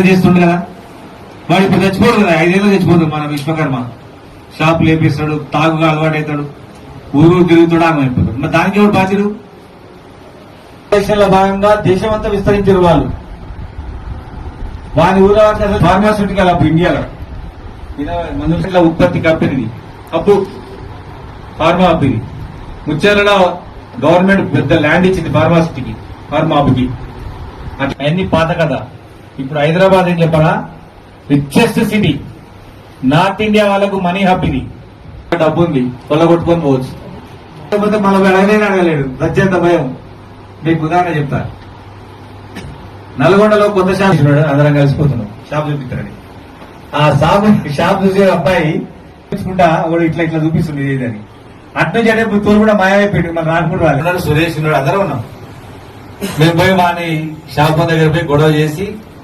చేస్తుండు కదా? వాడు ఇప్పుడు చచ్చిపోడు కదా ఐదేళ్ళు చచ్చిపోతుంది మన విశ్వకర్మ. షాప్ లేపిస్తాడు తాగుగా అలవాటు అవుతాడు ఊరు తిరుగుతాడు ఆమె అయిపోతాడు. మరి దానికి ఎవరు బాధ్యుడు? భాగంగా దేశమంతా విస్తరించారు వాళ్ళు. వాని ఊళ్ళో ఫార్మాస్యూటికల్ అప్పు ఇండియాలో. మనుషుల ఉత్పత్తి కంపెనీ అప్పు ఫార్మా అప్పు ఇది. ముత్యాలలో గవర్నమెంట్ పెద్ద ల్యాండ్ ఇచ్చింది ఫార్మాసిటీకి ఫార్మా అప్పుకి అన్ని పాత కదా ఇప్పుడు హైదరాబాద్ ఏం చెప్పాలా? రిచెస్ట్ సిటీ నార్త్ ఇండియా వాళ్ళకు మనీ హబ్ ఇది. డబ్బు ఉంది కొల్లగొట్టుకొని పోవచ్చు. లేకపోతే మన అడగలేని అడగలేడు రజ్జంత భయం? మీకు ఉదాహరణ చెప్తా. నల్గొండలో కొత్త షాప్ అందరం కలిసిపోతున్నాం. షాప్ చూపిస్తారని ఆ షాప్ షాప్ చూసే అబ్బాయి చూసుకుంటా వాడు ఇట్లా ఇట్లా చూపిస్తుంది ఇదేదని అట్ను చెడే తోలు కూడా మాయమైపోయింది మన రాలేదు. ఉన్నాడు సురేష్ ఉన్నాడు అందరం ఉన్నాం. మేము పోయి వాని షాప్ దగ్గర పోయి గొడవ చేసి